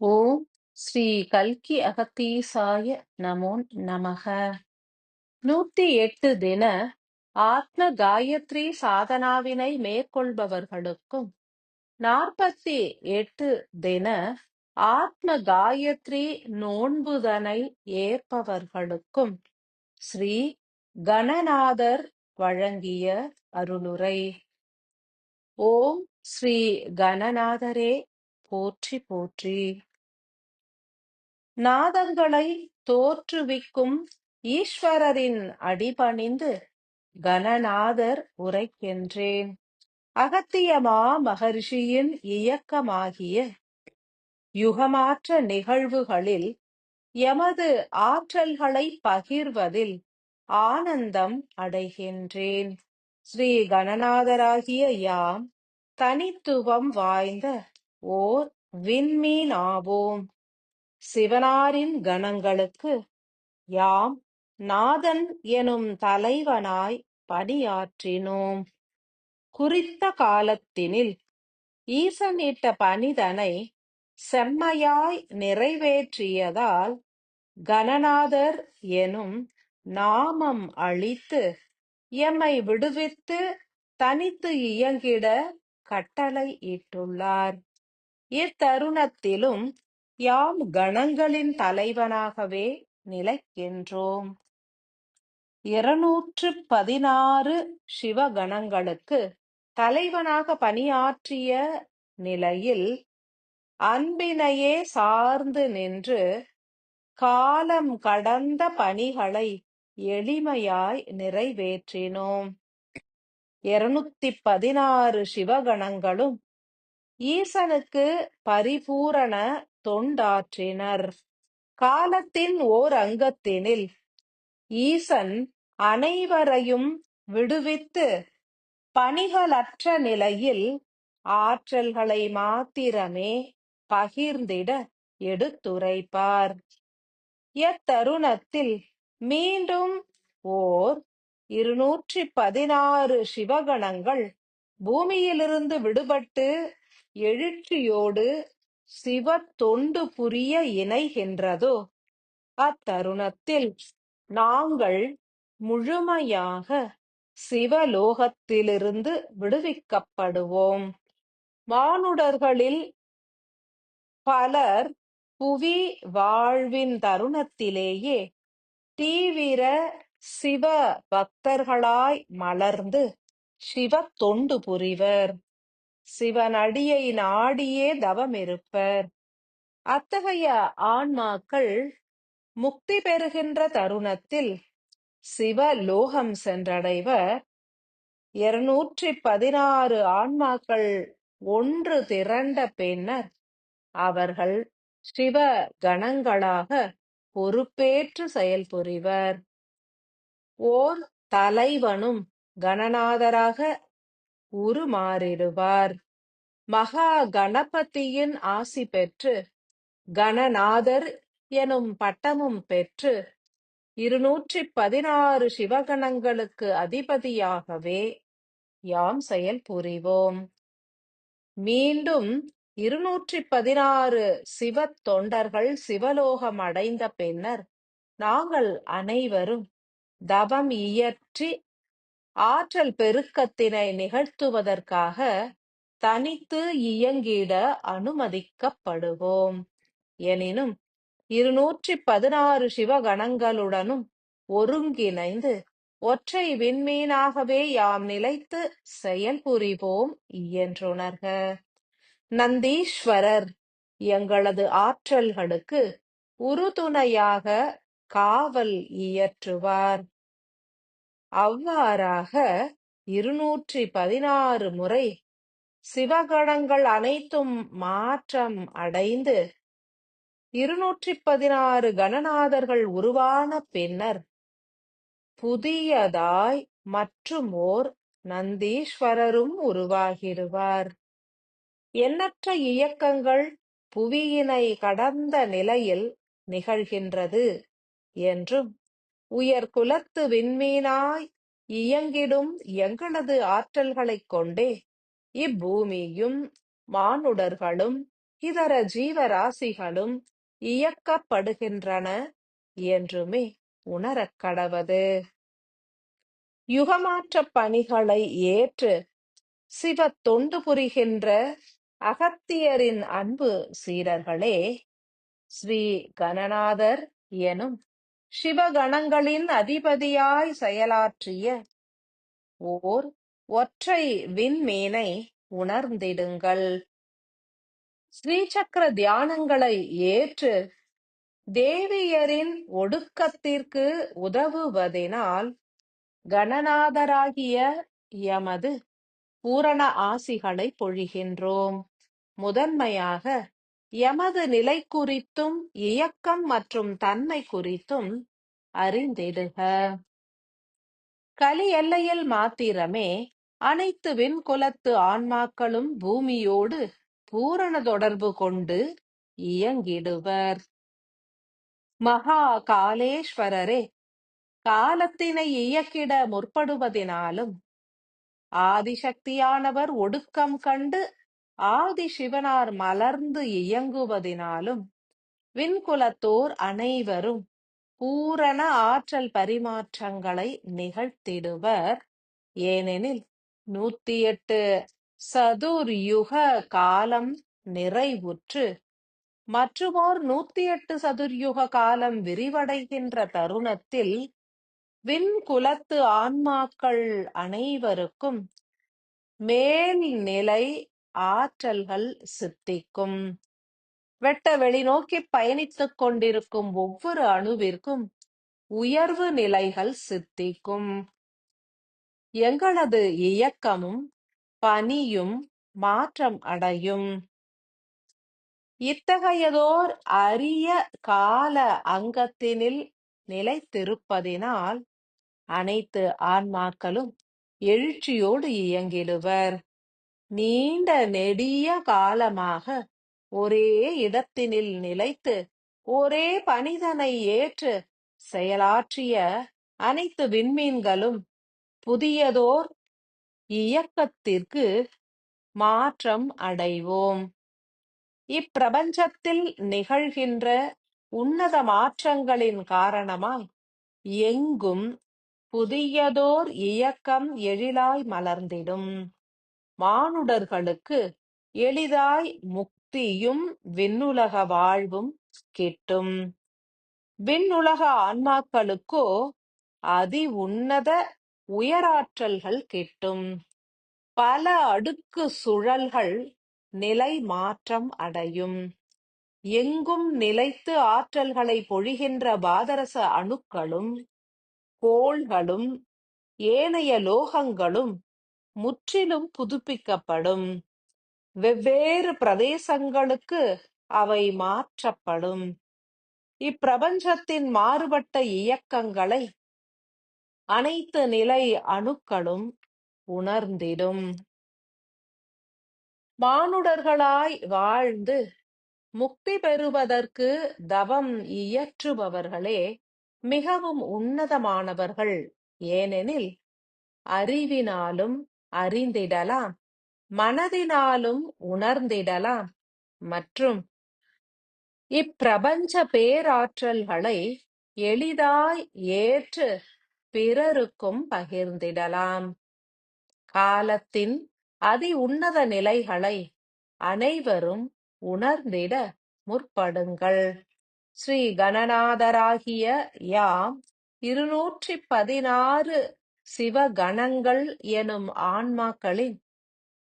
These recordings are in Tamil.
ஓம் ஸ்ரீ கல்கி அகத்தீசாய நமோ நமக. நூத்தி எட்டு தின ஆத்ம காயத்ரி சாதனாவினை மேற்கொள்பவர்களுக்கும் நாற்பத்தி எட்டு தின ஆத்ம காயத்ரி நோன்புதனை ஏற்பவர்களுக்கும் ஸ்ரீ கணநாதர் வழங்கிய அருளுரை. ஓம் ஸ்ரீ கணநாதரே போற்றி போற்றி. நாதங்களை தோற்றுவிக்கும் ஈஸ்வரரின் அடிபணிந்து கணநாதர் உரைக்கின்றேன். அகத்தியமா மகர்ஷியின் இயக்கமாகிய யுகமாற்ற நிகழ்வுகளில் எமது ஆற்றல்களை பகிர்வதில் ஆனந்தம் அடைகின்றேன். ஸ்ரீ கணநாதராகிய யாம் தனித்துவம் வாய்ந்த ஓர் விண்மீன் ஆவோம் சிவனாரின் கணங்களுக்கு யாம் நாதன் எனும் தலைவனாய் பணியாற்றினோம். குறித்த காலத்தினில் ஈசனிட்ட பணிதனை செம்மையாய் நிறைவேற்றியதால் கணநாதர் எனும் நாமம் அளித்து எம்மை விடுவித்து தனித்து இயங்கிட கட்டளை இட்டுள்ளார். இத்தருணத்திலும் யாம் கணங்களின் தலைவனாகவே நிலைக்கின்றோம். இருநூற்று பதினாறு சிவகணங்களுக்கு தலைவனாக பணியாற்றிய நிலையில் அன்பினையே சார்ந்து நின்று காலம் கடந்த பணிகளை எளிமையாய் நிறைவேற்றினோம். இருநூத்தி பதினாறு சிவகணங்களும் ஈசனுக்கு பரிபூரண தொண்டாற்றினர். காலத்தின் ஓர் அங்கத்தினில் ஈசன் அனைவரையும் விடுவித்து பணிகளற்ற நிலையில் ஆற்றல்களை மாத்திரமே பகிர்ந்திட எடுத்துரைப்பார். எத்தருணத்தில் மீண்டும் ஓர் இருநூற்றி பதினாறு சிவகணங்கள் பூமியிலிருந்து விடுபட்டு எழுச்சியோடு சிவ தொண்டு புரிய இணைகின்றதோ? அத்தருணத்தில் நாங்கள் முழுமையாக சிவலோகத்திலிருந்து விடுவிக்கப்படுவோம். மானுடர்களில் பலர் புவி வாழ்வின் தருணத்திலேயே தீவிர சிவ பக்தர்களாய் மலர்ந்து சிவ தொண்டு புரிவர். சிவனடியை நாடியே தவமிருப்பர். அத்தகைய ஆன்மாக்கள் முக்தி பெறுகின்ற தருணத்தில் சிவலோகம் சென்றடைவர். இருநூற்றி பதினாறு ஆன்மாக்கள் ஒன்று திரண்ட பின்னர் அவர்கள் சிவ கணங்களாக பொறுப்பேற்று செயல்புரிவர். ஓர் தலைவனும் கணநாதராக உருமாறிடுவார் மகா கணபதியின் ஆசி பெற்று கணநாதர் எனும் பட்டமும் பெற்று இருநூற்றி பதினாறு சிவகணங்களுக்கு அதிபதியாகவே யாம் செயல் புரிவோம். மீண்டும் இருநூற்றி பதினாறு சிவ தொண்டர்கள் சிவலோகம் அடைந்த பின்னர் நாங்கள் அனைவரும் தவம் இயற்றி ஆற்றல் பெருக்கத்தினை நிகழ்த்துவதற்காக தனித்து இயங்கிட அனுமதிக்கப்படுவோம். எனினும் இருநூற்றி பதினாறு சிவகணங்களுடனும் ஒருங்கிணைந்து ஒற்றை விண்மீனாகவே யாம் நிலைத்து செயல்புரிவோம் இயன்றுணர்க நந்தீஸ்வரர் எங்களது ஆற்றல்களுக்கு உறுதுணையாக காவல் இயற்றுவார். அவ்வாறாக இருநூற்றி பதினாறு முறை சிவகணங்கள் அனைத்தும் மாற்றம் அடைந்து இருநூற்றி பதினாறு கணநாதர்கள் உருவான பின்னர் புதியதாய் மற்றும் ஓர் நந்தீஸ்வரரும் உருவாகிடுவார். எண்ணற்ற இயக்கங்கள் புவியினை கடந்த நிலையில் நிகழ்கின்றது என்றும் உயர் குலத்து விண்மீனாய் இயங்கிடும் எங்களது ஆற்றல்களைக் கொண்டே. இப்பூமியும் மானுடர்களும் இதர ஜீவராசிகளும் இயக்கப்படுகின்றன என்றுமே உணரக் கடவது. யுகமாற்ற பணிகளை ஏற்று சிவ தொண்டு புரிகின்ற அகத்தியரின் அன்பு சீரர்களே ஸ்ரீ கணநாதர் எனும் சிவகணங்களின் அதிபதியாய் செயலாற்றிய ஓர் ஒற்றை விண்மீனை உணர்ந்திடுங்கள். ஸ்ரீசக்கர தியானங்களை ஏற்று தேவியரின் ஒடுக்கத்திற்கு உதவுவதினால் கணநாதராகிய எமது பூரண ஆசிகளை பொழிகின்றோம். முதன்மையாக எமது நிலை குறித்தும் இயக்கம் மற்றும் தன்மை குறித்தும் அறிந்திடுக. கலி எல்லையில் மாத்திரமே அனைத்து விண்குலத்து ஆன்மாக்களும் பூமியோடு பூரண தொடர்பு கொண்டு இயங்கிடுவர். மகா காலேஸ்வரரே காலத்தினை இயக்கிட முற்படுவதினாலும் ஆதிசக்தியானவர் ஒடுக்கம் கண்டு ஆதி சிவனார் மலர்ந்து இயங்குவதினாலும் விண்குலத்தோர் அனைவரும் பூரண ஆற்றல் பரிமாற்றங்களை நிகழ்த்திடுவர். ஏனெனில் நூத்தி எட்டு சதுர் யுக காலம் நிறைவுற்று மற்றுமோர் நூத்தி எட்டு சதுர்யுக காலம் விரிவடைகின்ற தருணத்தில் விண்குலத்து ஆன்மாக்கள் அனைவருக்கும் மேல்நிலை ஆற்றல்கள் சித்திக்கும். வெட்ட வெளிநோக்கி பயணித்துக் கொண்டிருக்கும் ஒவ்வொரு அணுவிற்கும் உயர்வு நிலைகள் சித்திக்கும். எங்களது இயக்கமும் பணியும் மாற்றம் அடையும். இத்தகையதோர் அரிய கால அங்கத்தினில் நிலைத்திருப்பதினால் அனைத்து ஆன்மாக்களும் எழுச்சியோடு இயங்கிடுவர். நீண்ட நெடிய காலமாக ஒரே இடத்தினில் நிலைத்து ஒரே பணிதனை ஏற்று செயலாற்றிய அனைத்து விண்மீன்களும் புதியதோர் இயக்கத்திற்கு மாற்றம் அடைவோம். இப்பிரபஞ்சத்தில் நிகழ்கின்ற உன்னத மாற்றங்களின் காரணமாய் எங்கும் புதியதோர் இயக்கம் எழிலாய் மலர்ந்திடும். மானுடர்களுக்கு எளிதாய் முக்தியும் விண்ணுலக வாழ்வும் கிட்டும். விண்ணுலக ஆன்மாக்களுக்கோ அதி உன்னத உயராற்றல்கள் கிட்டும். பல அடுக்கு சுழல்கள் நிலை மாற்றம் அடையும். எங்கும் நிலைத்து ஆற்றல்களை பொழிகின்ற பாதரச அணுக்களும் கோள்களும் ஏனைய லோகங்களும் முற்றிலும் புதுப்பிக்கப்படும். வெவ்வேறு பிரதேசங்களுக்கு அவை மாற்றப்படும். இப்பிரபஞ்சத்தின் மாறுபட்ட இயக்கங்களை அனைத்து நிலை அணுக்களும் உணர்ந்திடும். மானுடர்களாய் வாழ்ந்து முக்தி பெறுவதற்கு தவம் இயற்றுபவர்களே மிகவும் உன்னதமானவர்கள். ஏனெனில் அறிவினாலும் அறிந்திடலாம். மனதினாலும் உணர்ந்திடலாம். மற்றும் இப்பிரபஞ்ச பேராற்றல்களை எளிதாய் ஏற்று பிறருக்கும் பகிர்ந்திடலாம். காலத்தின் அதி உன்னத நிலைகளை அனைவரும் உணர்ந்திட முற்படுங்கள். ஸ்ரீ கணநாதராகிய யாம் இருநூற்றி பதினாறு சிவகணங்கள் எனும் ஆன்மாக்களின்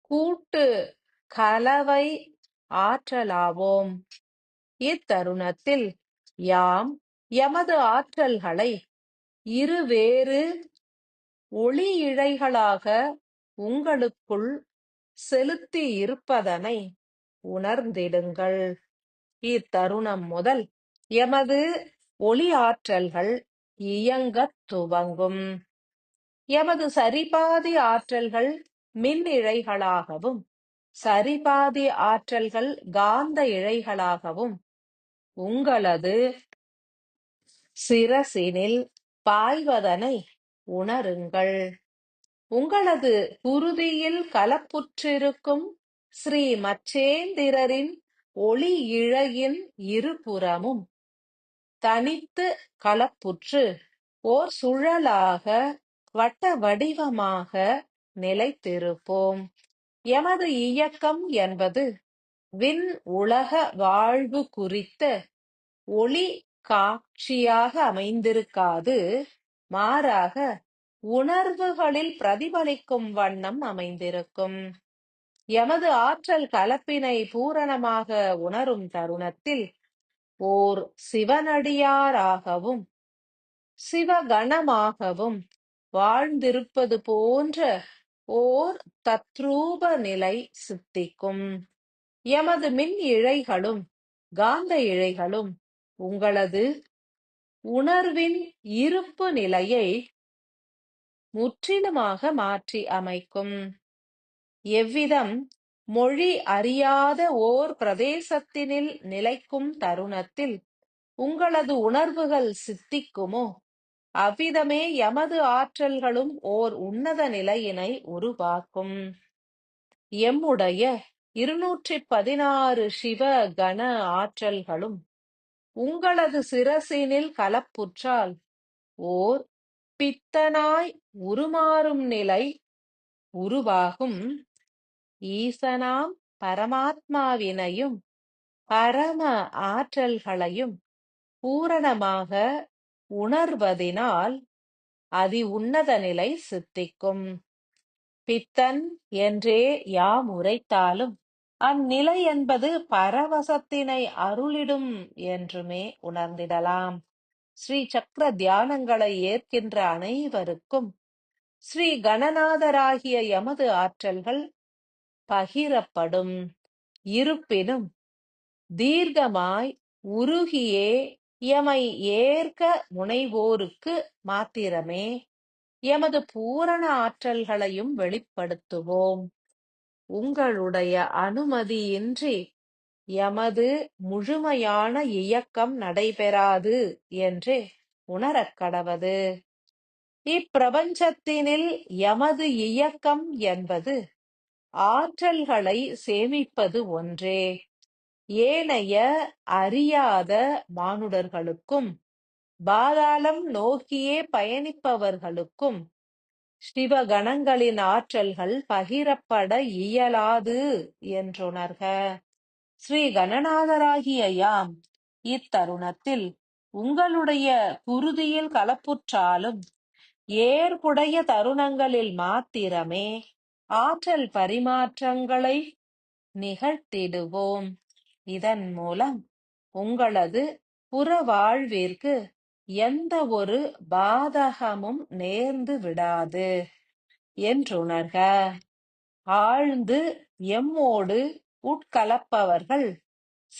கூட்டு கலவை ஆற்றலாவோம். இத்தருணத்தில் யாம் எமது ஆற்றல்களை இருவேறு ஒளி இழைகளாக உங்களுக்குள் செலுத்தி இருப்பதனை உணர்ந்திடுங்கள். இத்தருணம் முதல் எமது ஒளி ஆற்றல்கள் இயங்கத் துவங்கும். எமது சரிபாதி ஆற்றல்கள் மின் இழைகளாகவும் சரிபாதி ஆற்றல்கள் காந்த இழைகளாகவும் உங்களது சிரசினில் பாய்வதனை உணருங்கள். உங்களது குருதியில் கலப்புற்றிருக்கும் ஸ்ரீ மச்சேந்திரரின் ஒளி இழையின் இருபுறமும் தனித்து கலப்புற்று ஓர் சுழலாக வட்ட வடிவமாக நிலைத்திருப்போம். எமது இயக்கம் என்பது விண் உலக வாழ்வு குறித்த ஒளி காட்சியாக அமைந்திருக்காது மாறாக உணர்வுகளில் பிரதிபலிக்கும் வண்ணம் அமைந்திருக்கும். எமது ஆற்றல் கலப்பினை பூரணமாக உணரும் தருணத்தில் ஓர் சிவனடியாராகவும் சிவகணமாகவும் வாழ்ந்திருப்பது போன்ற ஓர் தத்ரூப நிலை சித்திக்கும். எமது மின் இழைகளும் காந்த இழைகளும் உங்களது உணர்வின் இருப்பு நிலையை முற்றிலுமாக மாற்றி அமைக்கும். எவ்விதம் மொழி அறியாத ஓர் பிரதேசத்தினில் நிலைக்கும் தருணத்தில் உங்களது உணர்வுகள் சித்திக்குமோ அவ்விதமே எமது ஆற்றல்களும் ஓர் உன்னத நிலையினை உருவாக்கும். எம்முடைய இருநூற்றி பதினாறு சிவ கண ஆற்றல்களும் உங்களது சிரசினில் கலப்புற்றால் ஓர் பித்தனாய் உருமாறும் நிலை உருவாகும். ஈசனாம் பரமாத்மாவினையும் பரம ஆற்றல்களையும் பூரணமாக உணர்வதினால் அதி உன்னத நிலை சித்திக்கும். பித்தன் என்றே யாம் உரைத்தாலும் அந்நிலை என்பது பரவசத்தினை அருளிடும் என்றுமே உணர்ந்திடலாம். ஸ்ரீ சக்கர தியானங்களை ஏற்கின்ற அனைவருக்கும் ஸ்ரீ கணநாதராகிய எமது ஆற்றல்கள் பகிரப்படும். இருப்பினும் தீர்க்கமாய் உருகியே எமை ஏற்க முனைவோருக்கு மாத்திரமே எமது பூரண ஆற்றல்களையும் வெளிப்படுத்துவோம். உங்களுடைய அனுமதியின்றி எமது முழுமையான இயக்கம் நடைபெறாது என்று உணரக் கடவது. இப்பிரபஞ்சத்தினில் எமது இயக்கம் என்பது ஆற்றல்களை சேமிப்பது ஒன்றே. ஏனைய அறியாத மானுடர்களுக்கும் பாதாளம் நோக்கியே பயணிப்பவர்களுக்கும் சிவகணங்களின் ஆற்றல்கள் பகிரப்பட இயலாது என்றுணர்க. ஸ்ரீ கணநாதராகிய யாம் இத்தருணத்தில் உங்களுடைய குருதியில் கலப்புற்றாலும் ஏற்புடைய தருணங்களில் மாத்திரமே ஆற்றல் பரிமாற்றங்களை நிகழ்த்திடுவோம். இதன் மூலம் உங்களது புற வாழ்விற்கு எந்த ஒரு பாதகமும் நேர்ந்து விடாது என்றுணர்க. ஆழ்ந்து எம்மோடு உட்கலப்பவர்கள்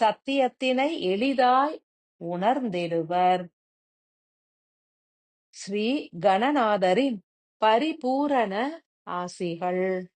சத்தியத்தினை எளிதாய் உணர்ந்திடுவர். ஸ்ரீ கணநாதரின் பரிபூரண ஆசிகள்.